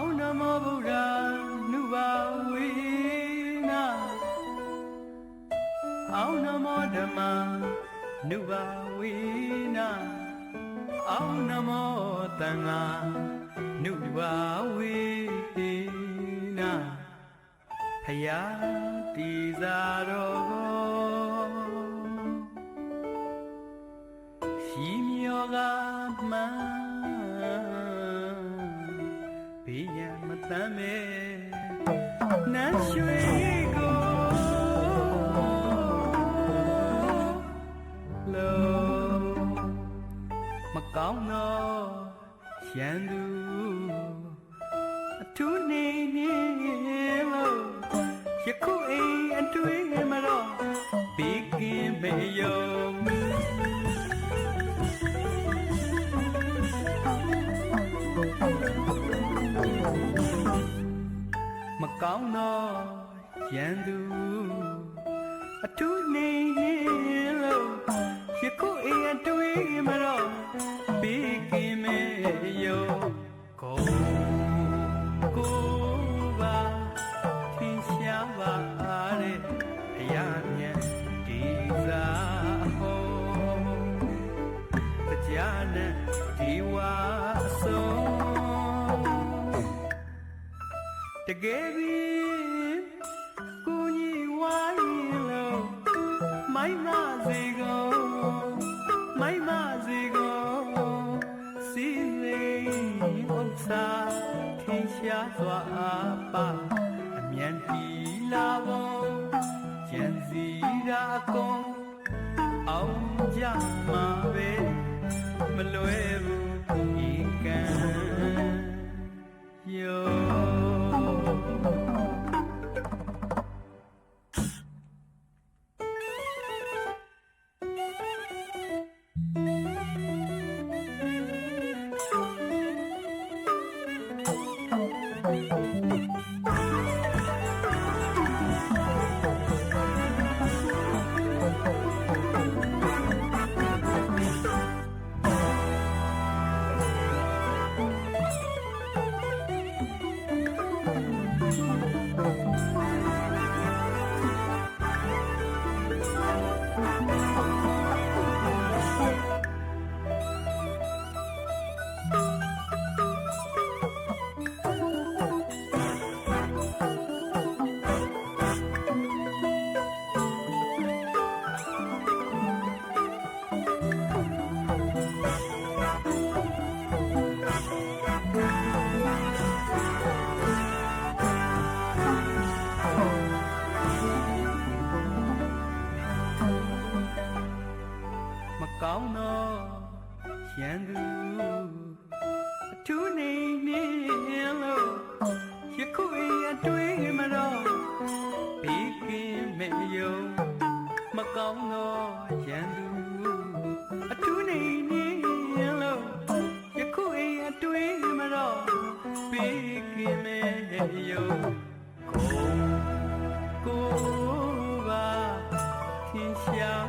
အောင်နမောဗုဒ္ဓနုဘာဝေနာအောင်နမောဓမ္မနုဘာဝေနာအောင်နမောသံဃာနုဘာဝေနာဖယားတိသာတော်ကိုရှိမြောကမှန် ရန်မတမ်းမဲနတ်ရွှေကိုလောမကောင်းတော့ရန်သူအထူးနေနေလို့ယခုအိမ်အတွေ့မတော့ဘေးကင်းမေယုံ မကောင်းတော့ရန်သူအထူးနေနေလို့ယခုအိမ်အတွေ့မတော့ ကယ်ပြီးကိုကြီးဝိုင်းလို့မိုင်းမစေကုန်မိုင်းမစေကုန်စီစိမ်ဥစ္စာထင်ရှားစွာပါအမြန်တီလာကုန်ကျန်စီရာကုန်အောင်ကြမှာပဲမလွယ်ဘူးဒီကံ yo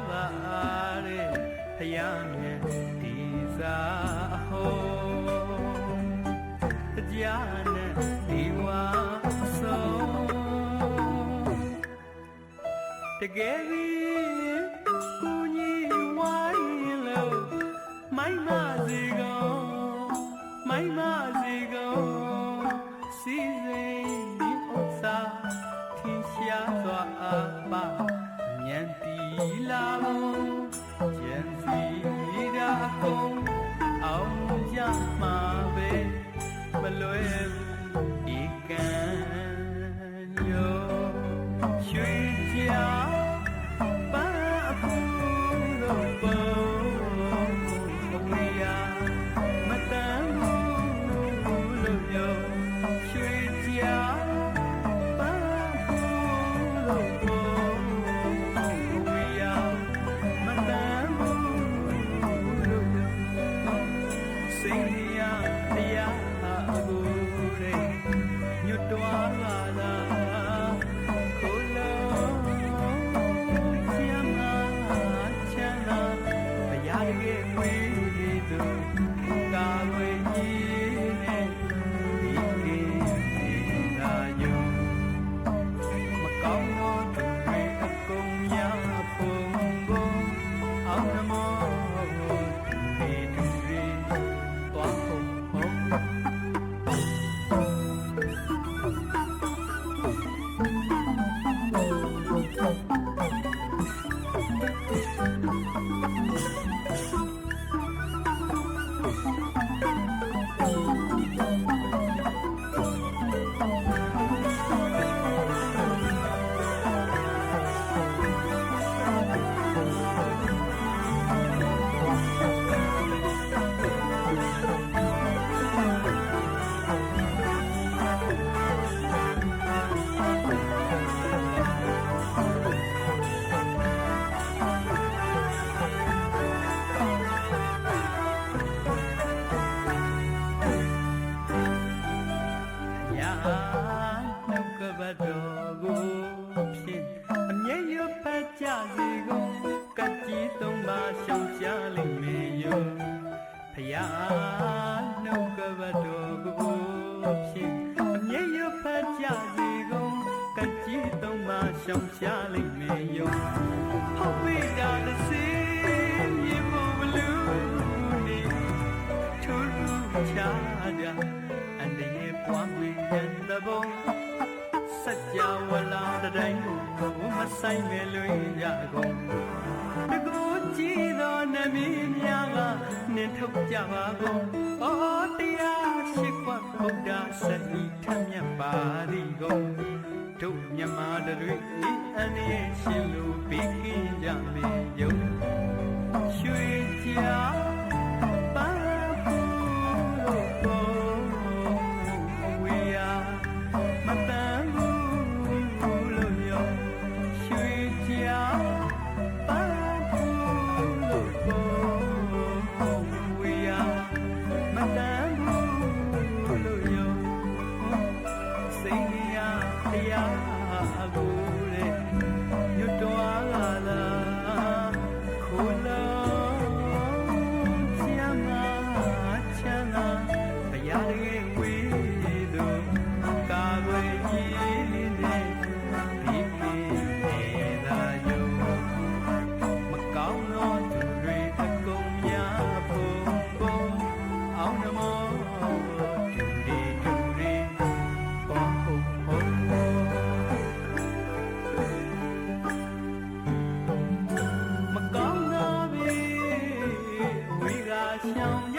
ပါတဲ့ဖယားမြတ်ဒီစာဟောတရားနဲ့ဒီဝါဆုံးတကယ်ပြီး မွေးလေသူတာဝေကြီး ရှောင်ရှားလိမ့်မယ်ယုံဟုတ်ပြီဒါတစ်စင်းမြေဖို့ဘလူးနေထူးထူးခြားကြအန္တရာယ်ပွားဝင်တဲ့သဘုံစัจ java လာတဲ့တိုင်းကိုမဆိုင်မဲ့လွင်ကြကုန်တကူကြည်သောနမင်းများကနင်ထုတ်ကြပါကုန်ဩတရားရှိခွတ်ဗုဒ္ဓစတိထမြတ်ပါသည်ကုန် တို့မြတ်မာတွေဤအန္တရာယ်ရှင်လိုပြီး ကရှော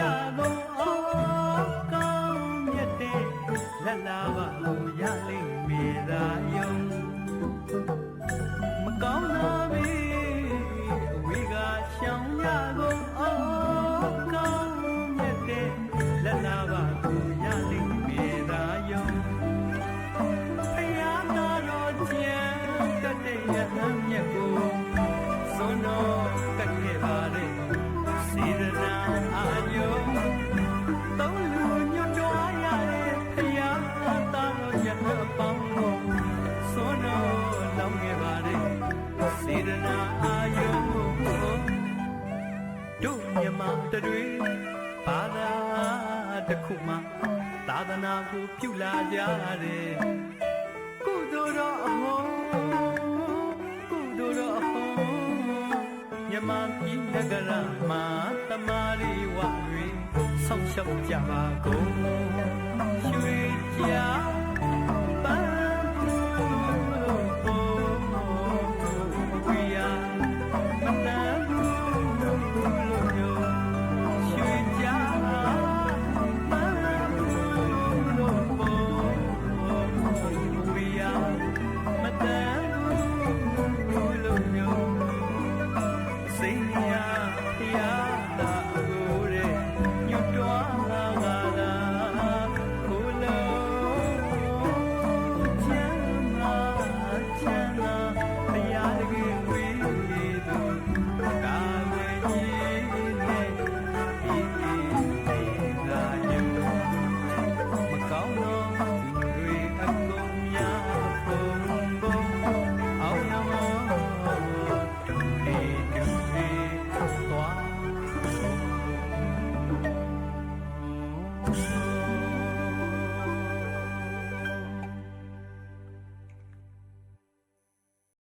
တွေဘာသာတစ်ခုမှသာသနာကိုပြုလာကြတယ်ကုသိုလ်တော်အဟောကုသိုလ်တော်အဟောမြမပြည်နဂရမှာတမာရီဝတွေဆောက်ရှောက်ကြပါကုန်